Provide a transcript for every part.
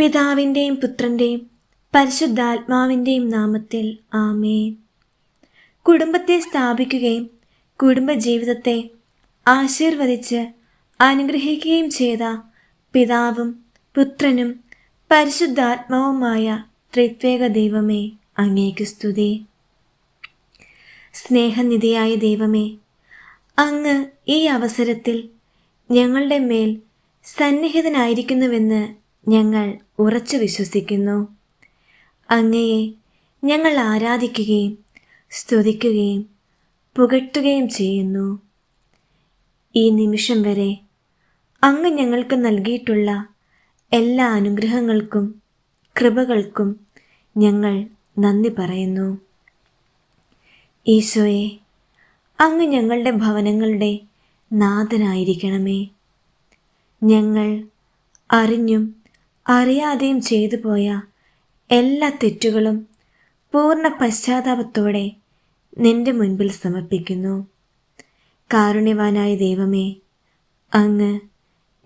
പിതാവിന്റെയും പുത്രന്റെയും പരിശുദ്ധാത്മാവിന്റെയും നാമത്തിൽ ആമേ കുടുംബത്തെ സ്ഥാപിക്കുകയും കുടുംബജീവിതത്തെ ആശീർവദിച്ച് അനുഗ്രഹിക്കുകയും ചെയ്ത പിതാവും പുത്രനും പരിശുദ്ധാത്മാവുമായ ത്രിത്വേക ദൈവമേ അങ്ങേക്ക് സ്തുതി. സ്നേഹനിധിയായ ദൈവമേ അങ്ങ് ഈ അവസരത്തിൽ ഞങ്ങളുടെ മേൽ സന്നിഹിതനായിരിക്കുന്നുവെന്ന് ഞങ്ങൾ ഉറച്ചു വിശ്വസിക്കുന്നു. അങ്ങയെ ഞങ്ങൾ ആരാധിക്കുകയും സ്തുതിക്കുകയും പുകഴ്ത്തുകയും ചെയ്യുന്നു. ഈ നിമിഷം വരെ അങ്ങ് ഞങ്ങൾക്ക് നൽകിയിട്ടുള്ള എല്ലാ അനുഗ്രഹങ്ങൾക്കും കൃപകൾക്കും ഞങ്ങൾ നന്ദി പറയുന്നു. ഈശോയെ അങ്ങ് ഞങ്ങളുടെ ഭവനങ്ങളുടെ നാഥനായിരിക്കണമേ. ഞങ്ങൾ അറിഞ്ഞും അറിയാതെയും ചെയ്തു പോയ എല്ലാ തെറ്റുകളും പൂർണ പശ്ചാത്താപത്തോടെ നിന്റെ മുൻപിൽ സമർപ്പിക്കുന്നു. കാരുണ്യവാനായ ദൈവമേ അങ്ങ്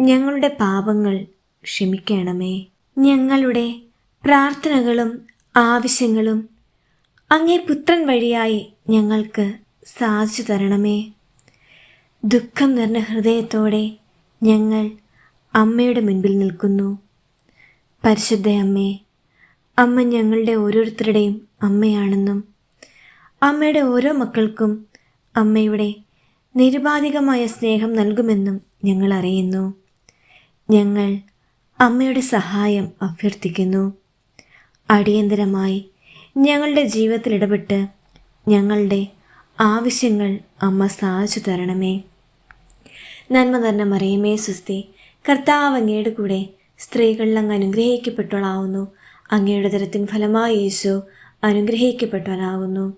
ഞങ്ങളുടെ പാപങ്ങൾ ക്ഷമിക്കണമേ. ഞങ്ങളുടെ പ്രാർത്ഥനകളും ആവശ്യങ്ങളും അങ്ങേ പുത്രൻ വഴിയായി ഞങ്ങൾക്ക് സാധിച്ചു തരണമേ. ദുഃഖം നിറഞ്ഞ ഹൃദയത്തോടെ ഞങ്ങൾ അമ്മയുടെ മുൻപിൽ നിൽക്കുന്നു. പരിശുദ്ധ അമ്മേ അമ്മ ഞങ്ങളുടെ ഓരോരുത്തരുടെയും അമ്മയാണെന്നും അമ്മയുടെ ഓരോ മക്കൾക്കും അമ്മയുടെ നിരുപാധികമായ സ്നേഹം നൽകുമെന്നും ഞങ്ങൾ അറിയുന്നു. ഞങ്ങൾ അമ്മയുടെ സഹായം അഭ്യർത്ഥിക്കുന്നു. അടിയന്തരമായി ഞങ്ങളുടെ ജീവിതത്തിൽ ഇടപെട്ട് ഞങ്ങളുടെ ആവശ്യങ്ങൾ അമ്മ സാധിച്ചു തരണമേ. നന്മ തന്നെ മറിയമേ സുസ്തി കർത്താവ് അങ്ങയുടെ കൂടെ സ്ത്രീകളിൽ അങ്ങ് അനുഗ്രഹിക്കപ്പെട്ടവളാവുന്നു. അങ്ങയുടെ തരത്തിൻ ഫലമായി യേശു അനുഗ്രഹിക്കപ്പെട്ടവനാകുന്നു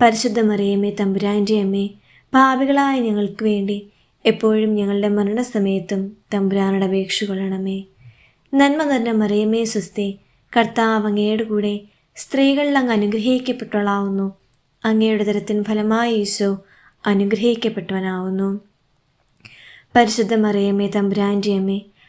പരിശുദ്ധ മറിയമ്മേ തമ്പുരാന്റെ അമ്മേ പാപികളായ ഞങ്ങൾക്ക് വേണ്ടി എപ്പോഴും ഞങ്ങളുടെ മരണസമയത്തും തമ്പുരാനുടെ അപേക്ഷ കൊള്ളണമേ. നന്മ തന്നെ മറിയമ്മേ സുസ്തി കർത്താവ് അങ്ങയുടെ കൂടെ സ്ത്രീകളിൽ അങ്ങ് അനുഗ്രഹിക്കപ്പെട്ടവളാവുന്നു. അങ്ങയുടെ തരത്തിൻ ഫലമായി ഈശോ അനുഗ്രഹിക്കപ്പെട്ടവനാവുന്നു. പരിശുദ്ധ മറിയമ്മേ തമ്പുരാന്റെ അമ്മേ